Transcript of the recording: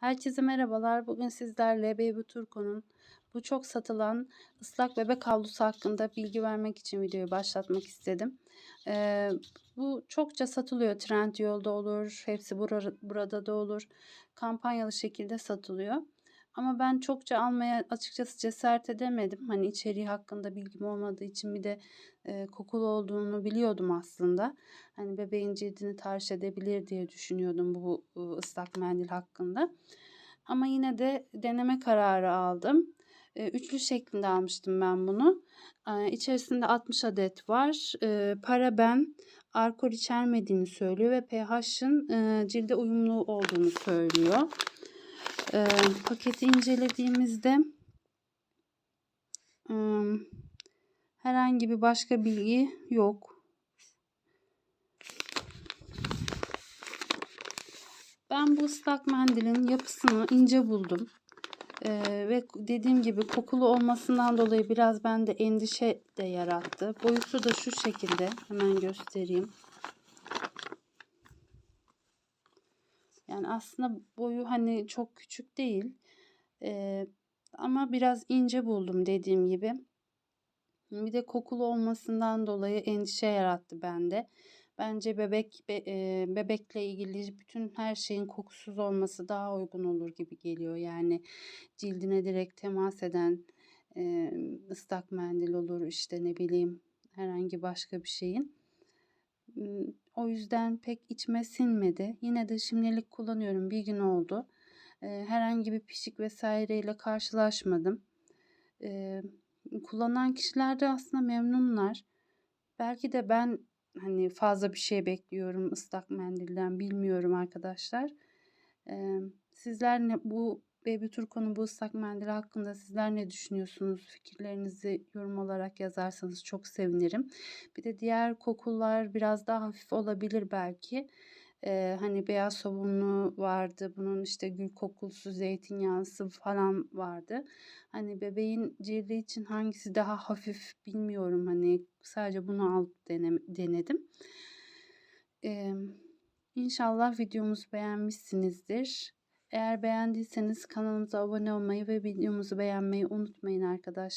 Herkese merhabalar. Bugün sizlerle Baby Turco'nun bu çok satılan ıslak bebek havlusu hakkında bilgi vermek için videoyu başlatmak istedim. Ee, bu çokça satılıyor. Trendyol'da olur, hepsi burada, burada da olur. Kampanyalı şekilde satılıyor. Ama ben çokça almaya açıkçası cesaret edemedim. Hani içeriği hakkında bilgim olmadığı için bir de e, kokulu olduğunu biliyordum aslında. Hani bebeğin cildini tahriş edebilir diye düşünüyordum bu e, ıslak mendil hakkında. Ama yine de deneme kararı aldım. E, üçlü şeklinde almıştım ben bunu. E, içerisinde 60 adet var. E, paraben, alkol içermediğini söylüyor ve pH'ın e, cilde uyumlu olduğunu söylüyor. E, paketi incelediğimizde e, herhangi bir başka bilgi yok. Ben bu ıslak mendilin yapısını ince buldum. Ee, ve dediğim gibi kokulu olmasından dolayı biraz bende endişe de yarattı. Boyutu da şu şekilde. Hemen göstereyim. Yani aslında boyu hani çok küçük değil. Ee, ama biraz ince buldum dediğim gibi. Bir de kokulu olmasından dolayı endişe yarattı bende. Bence bebek be, e, bebekle ilgili bütün her şeyin kokusuz olması daha uygun olur gibi geliyor. Yani cildine direkt temas eden e, ıslak mendil olur işte ne bileyim herhangi başka bir şeyin. O yüzden pek içime sinmedi. Yine de şimdilik kullanıyorum. Bir gün oldu. Herhangi bir pişik vesaireyle karşılaşmadım. Kullanan kişiler de aslında memnunlar. Belki de ben hani fazla bir şey bekliyorum ıslak mendilden bilmiyorum arkadaşlar. Sizler ne bu Baby Turco'nun bu ıslak mendil hakkında sizler ne düşünüyorsunuz? Fikirlerinizi yorum olarak yazarsanız çok sevinirim. Bir de diğer kokular biraz daha hafif olabilir belki. Ee, hani beyaz sabunlu vardı. Bunun işte gül kokulusu, zeytinyağlısı falan vardı. Hani bebeğin cildi için hangisi daha hafif bilmiyorum. Hani sadece bunu alıp dene, denedim. Ee, inşallah videomuzu beğenmişsinizdir. Eğer beğendiyseniz kanalımıza abone olmayı ve videomuzu beğenmeyi unutmayın arkadaşlar.